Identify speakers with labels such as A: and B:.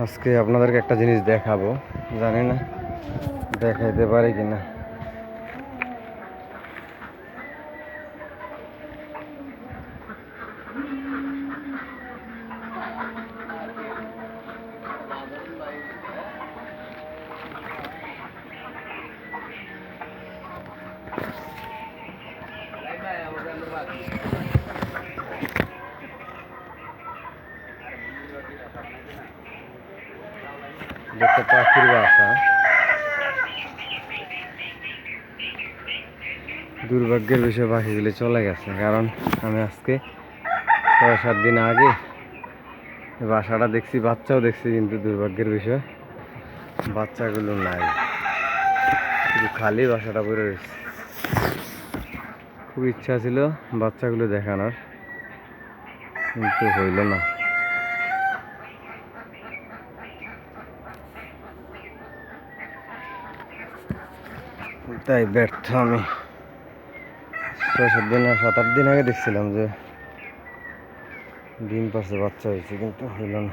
A: আজকে আপনাদেরকে একটা জিনিস দেখাবো জানি না দেখাইতে পারি কিনা। দেখতে পাখির বাসা দুর্ভাগ্যের বিষয় পাখিগুলি চলে গেছে, কারণ আমি আজকে ছয়, সাত দিন আগে বাসাটা দেখছি, বাচ্চাও দেখছি, কিন্তু দুর্ভাগ্যের বিষয় বাচ্চাগুলো নাই। শুধু খালি বাসাটা পড়ে রয়েছে। খুব ইচ্ছা ছিল বাচ্চাগুলো দেখানোর, কিন্তু হইল না। তাই ব্যর্থ আমি। ছয় সাত দিন সাত আট দিন আগে দেখছিলাম যে ডিম পাশে বাচ্চা হয়েছে, কিন্তু হইল না।